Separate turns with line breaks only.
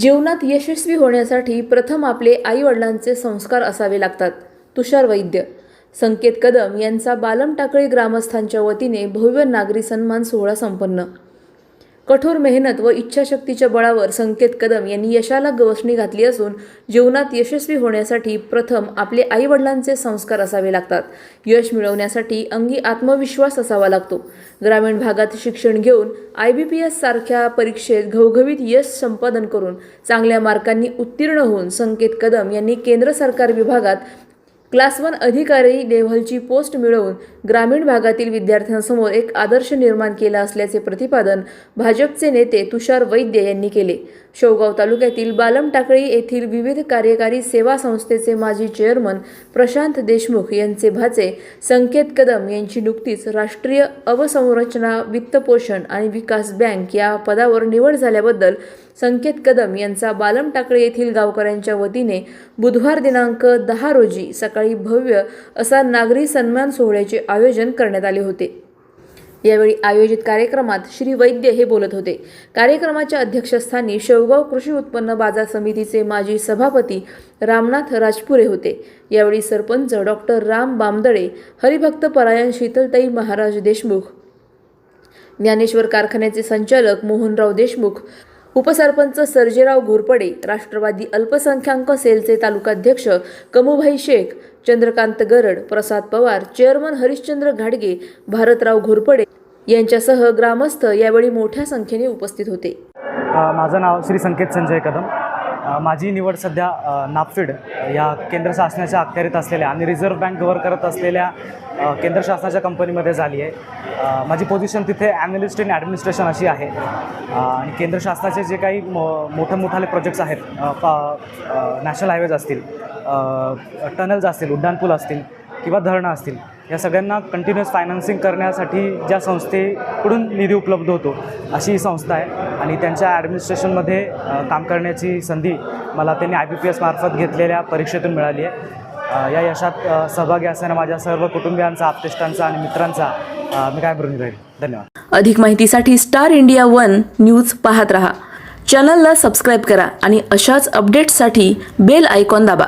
जीवनात यशस्वी होण्यासाठी प्रथम आपले आईवडिलांचे संस्कार असावे लागतात. तुषार वैद्य. संकेत कदम यांचा बालम टाकळी ग्रामस्थांच्या वतीने भव्य नागरी सन्मान सोहळा संपन्न. कठोर मेहनत व इच्छाशक्तीच्या बळावर संकेत कदम यांनी यशाला गवसणी घातली असून जीवनात यशस्वी होण्यासाठी प्रथम आपले आईवडिलांचे संस्कार असावे लागतात. यश मिळवण्यासाठी अंगी आत्मविश्वास असावा लागतो. ग्रामीण भागात शिक्षण घेऊन आय बी पी एस सारख्या परीक्षेत घवघवीत यश संपादन करून चांगल्या मार्कांनी उत्तीर्ण होऊन संकेत कदम यांनी केंद्र सरकार विभागात क्लास वन अधिकारी लेव्हलची पोस्ट मिळवून ग्रामीण भागातील विद्यार्थ्यांसमोर एक आदर्श निर्माण केला असल्याचे प्रतिपादन भाजपचे नेते तुषार वैद्य यांनी केले. शेवगाव तालुक्यातील बालम टाकळी येथील विविध कार्यकारी सेवा संस्थेचे माजी चेअरमन प्रशांत देशमुख यांचे भाचे संकेत कदम यांची नुकतीच राष्ट्रीय अवसंरचना वित्तपोषण आणि विकास बँक या पदावर निवड झाल्याबद्दल संकेत कदम यांचा बालम टाकळी येथील गावकऱ्यांच्या वतीने बुधवार दिनांक दहा रोजी सकाळी भव्य असा नागरी सन्मान सोहळ्याचे आयोजन करण्यात आले होते. यावेळी आयोजित कार्यक्रमात श्री वैद्य हे बोलत होते. कार्यक्रमाच्या अध्यक्षस्थानी शेवगाव कृषी उत्पन्न बाजार समितीचे माजी सभापती रामनाथ राजपुरे होते. यावेळी सरपंच डॉक्टर राम बामदळे हरिभक्त परायण शीतलताई महाराज देशमुख ज्ञानेश्वर कारखान्याचे संचालक मोहनराव देशमुख उपसरपंच सर्जेराव घोरपडे राष्ट्रवादी अल्पसंख्याक सेलचे तालुकाध्यक्ष कमुभाई शेख चंद्रकांत गरड प्रसाद पवार चेअरमन हरिश्चंद्र घाडगे भारतराव घोरपडे यांच्यासह ग्रामस्थ यावेळी मोठ्या संख्येने उपस्थित होते.
माझं नाव श्री संकेत संजय कदम. माझी निवड सध्या अ, नापफिड या केंद्र शासनाच्या अखत्यारीत असलेल्या आणि रिझर्व्ह बँक गव्हर करत असलेल्या केंद्र शासनाच्या कंपनीमध्ये झाली आहे. माझी पोझिशन तिथे ॲनालिस्ट इन ॲडमिनिस्ट्रेशन अशी आहे. आणि केंद्र शासनाचे जे काही मो मोठे मोठाले प्रोजेक्ट्स आहेत नॅशनल हायवेज असतील टनल्स असतील उड्डाणपूल असतील किंवा धरणं असतील या सगळ्यांना कंटिन्युअस फायनान्सिंग करण्यासाठी ज्या संस्थेकडून निधी उपलब्ध होतो अशी ही संस्था आहे. आणि त्यांच्या ॲडमिनिस्ट्रेशनमध्ये काम करण्याची संधी मला त्यांनी आय बी पी एस मार्फत घेतलेल्या परीक्षेतून मिळाली आहे. या यशात सहभागी असणाऱ्या माझ्या सर्व कुटुंबियांचा आप्तेष्टांचा आणि मित्रांचा मी काय भरून राहील? धन्यवाद.
अधिक माहितीसाठी स्टार इंडिया वन न्यूज पाहत रहा. चॅनलला सबस्क्राईब करा आणि अशाच अपडेट्ससाठी बेल आयकॉन दाबा.